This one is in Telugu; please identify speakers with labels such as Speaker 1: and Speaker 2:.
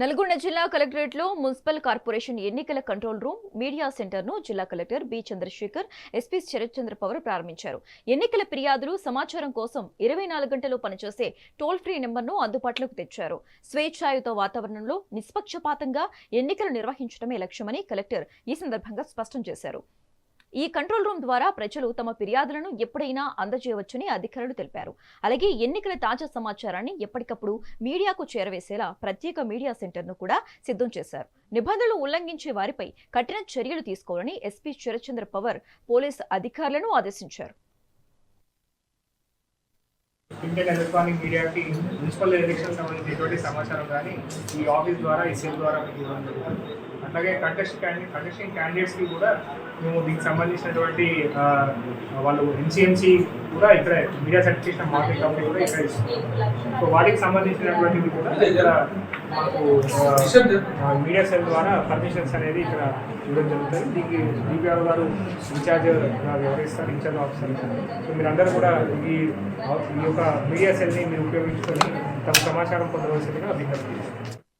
Speaker 1: నల్గొండ జిల్లా కలెక్టరేట్లో మున్సిపల్ కార్పొరేషన్ ఎన్నికల కంట్రోల్ రూమ్ మీడియా సెంటర్ను జిల్లా collector B Chandrasekhar SP Sarathchandra Pawar ప్రారంభించారు. ఎన్నికల ఫిర్యాదులు సమాచారం కోసం ఇరవై నాలుగు గంటలు పనిచేసే టోల్ ఫ్రీ నెంబర్ను అందుబాటులోకి తెచ్చారు. స్వేచ్ఛాయుత వాతావరణంలో నిష్పక్షపాతంగా ఎన్నికలు నిర్వహించడమే లక్ష్యమని కలెక్టర్ ఈ సందర్భంగా స్పష్టం చేశారు. ఈ కంట్రోల్ రూమ్ ద్వారా ప్రజలు తమ ఫిర్యాదులను ఎప్పుడైనా అందజేయవచ్చని అధికారులు తెలిపారు. అలాగే ఎన్నికల తాజా సమాచారాన్ని ఎప్పటికప్పుడు మీడియాకు చేరవేసేలా ప్రత్యేక మీడియా సెంటర్ను కూడా సిద్ధం చేశారు. నిబంధనలు ఉల్లంఘించే వారిపై కఠిన చర్యలు తీసుకోవాలని ఎస్పీ శరత్చంద్ర పవర్ పోలీస్ అధికారులను ఆదేశించారు.
Speaker 2: ఇండియన్ ఎలక్ట్రానిక్ మీడియాకి మున్సిపల్ ఎలక్షన్ సంబంధించి ఎటువంటి సమాచారం కానీ ఈ ఆఫీస్ ద్వారా ఈ సెల్ ద్వారా మీకు ఇవ్వడం జరుగుతుంది అట్లాగే కంటెస్ట్ క్యాండిడేట్ కంటెస్టింగ్ క్యాండిడేట్స్కి కూడా మేము దీనికి సంబంధించినటువంటి వాళ్ళు ఎన్సీఎంసీ కూడా ఇక్కడ మీడియా సర్టిఫికేషన్ మార్కెట్ కంపెనీ కూడా ఇక్కడ ఇస్తుంది. సో వాటికి సంబంధించినటువంటివి కూడా ఇక్కడ మాకు మీడియా సెల్ ద్వారా పర్మిషన్స్ అనేది ఇక్కడ ఇవ్వడం జరుగుతుంది. దీనికి డిపిఆర్ గారు ఇన్ఛార్జ్ వ్యవహరిస్తారు ఇన్ఛార్జ్ ఆఫీసర్ సో మీరందరూ కూడా ఈ ఈ యొక్క మీడియా సెల్ని మీరు ఉపయోగించుకొని తమ సమాచారం పొందవలసిందిగా చేస్తున్నాను